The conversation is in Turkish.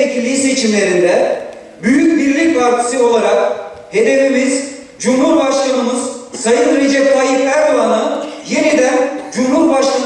Milletvekilliği seçimlerinde Büyük Birlik Partisi olarak hedefimiz Cumhurbaşkanımız Sayın Recep Tayyip Erdoğan'ı yeniden Cumhurbaşkanı